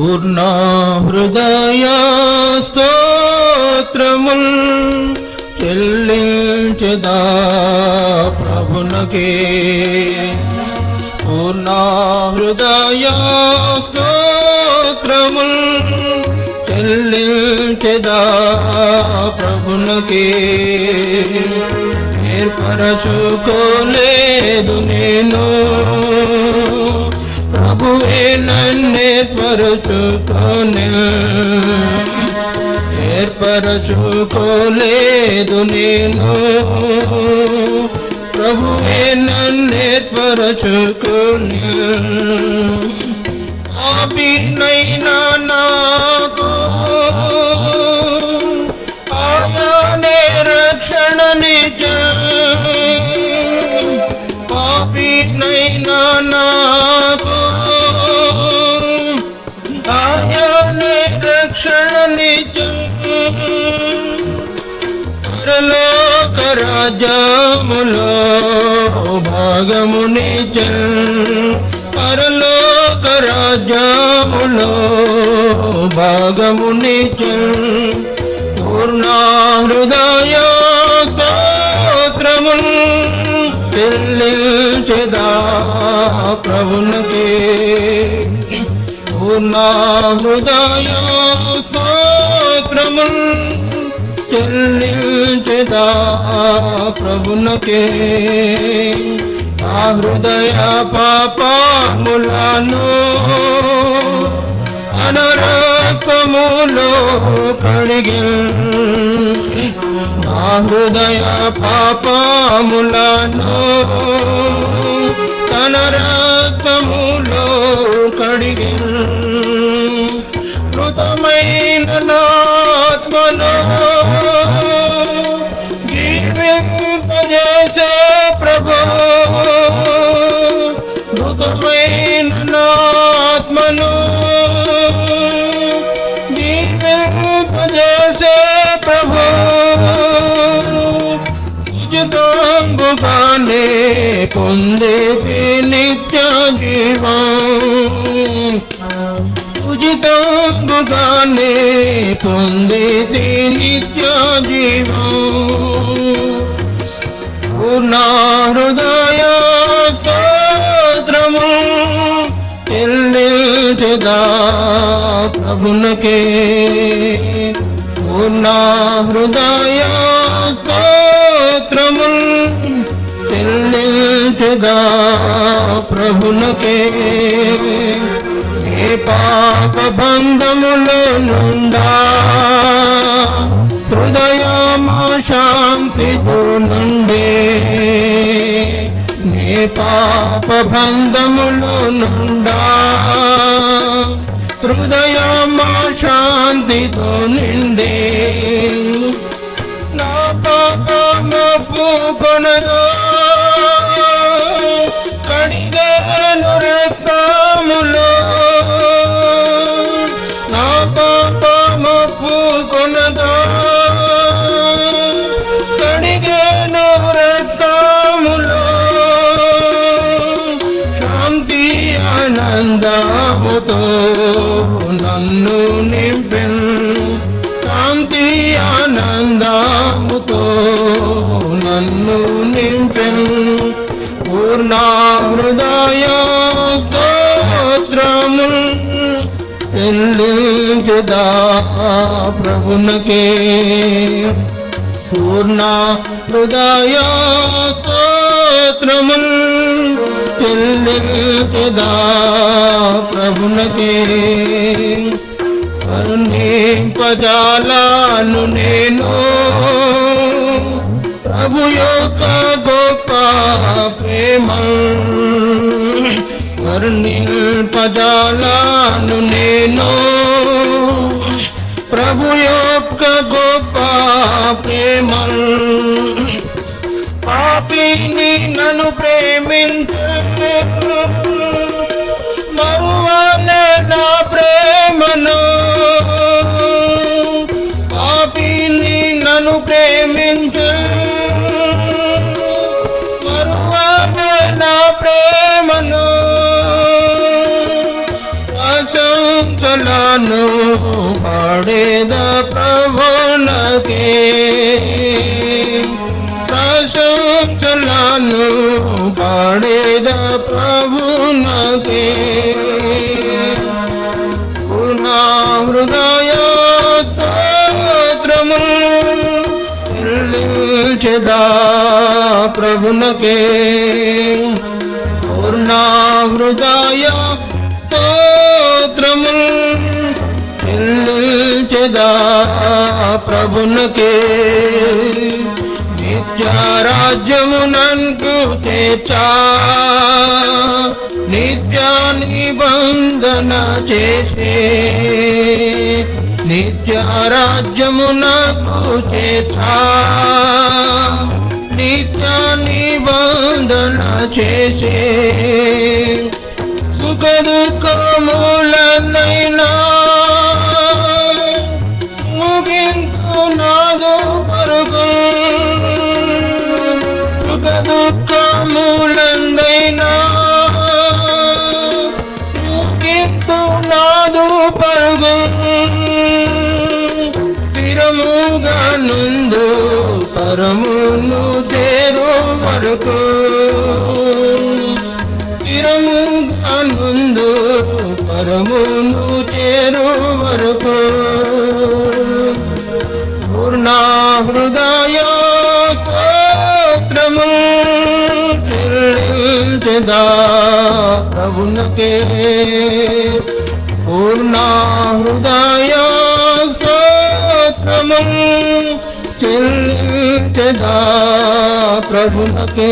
పూర్ణ హృదయ స్తోత్రముల్ చెల్లించదా ప్రభునకే. పూర్ణ హృదయ స్తోత్రముల్ చెల్లించదా ప్రభునకే. ఏర్పరచుకోలేదు నేను ప్రభువే నన్నే పరచుకోనే. ఏర్పరచుకోలేదు నేను. ప్రభువే నన్నే ఆ బిడ్డైనా నాకు. రాజ్యములో భాగముని పరలోక రాజ్యములో భాగముని పూర్ణ హృదయ స్తోత్రముల్ చెల్లించదా ప్రభునకే. పూర్ణ హృదయ స్తోత్రముల్ చెల్లించదా ప్రభునకే. ఆ హృదయ పాపములను అనరకములో కడిగి. నా హృదయ పాపములను తన రక్తములో కడిగి. మృతమైన మృతమైన నాత్మను జీవింపజేసే ప్రభు ఉచితంబుగానే పొందే నిత్య జీవం ఉచితంబుగానే పొందే నిత్య జీవం పూర్ణ హృదయ స్తోత్రము చెల్లించదా ప్రభునకే. పూర్ణ హృదయ స్తోత్రముల్ చెల్లించుగా ప్రభునకే. ఏ పాప బంధములో నుండా హృదయమా శాంతితో నుండే నీ పాప బంధములు నుండా హృదయమా శాంతితో నిండే నన్ను నింపెన్. శాంతి ఆనందముతో నన్ను నింపెన్. పూర్ణ హృదయ స్తోత్రము చెల్లించదా ప్రభునకే. పూర్ణ హృదయ స్తోత్రముల్ చెల్లించదా ప్రభునకే. ప్రేమ వర్ణింపజాలను నేను. ప్రభు యొక్క గొప్ప ప్రేమ పాపిని నన్ను ప్రేమించ మరువాలే నా ప్రేమను నా ప్రేమను పాడేద ప్రభునకే ప్రశంసలను పాడేద ప్రభునకే పూర్ణా హృదయ స్తోత్రము చెల్లించెదా ప్రభునకే. పూర్ణా హృదయ స్తోత్రము सदा प्रभुन के नित्याराज्यमुनन्कृतेचा नित्यानिबन्धन चेषे नित्याराज्यमुनकृतेथा नित्यानिबन्धन जैसे सुख दुख వరమును చేరు వరకు. స్థిరముగా నుండు పరమును చేరు వరకు. పూర్ణ హృదయ స్తోత్రము చెల్లించదా ప్రభునకే. పూర్ణ హృదయ స్తోత్రము చెల్లించదా ప్రభునకే.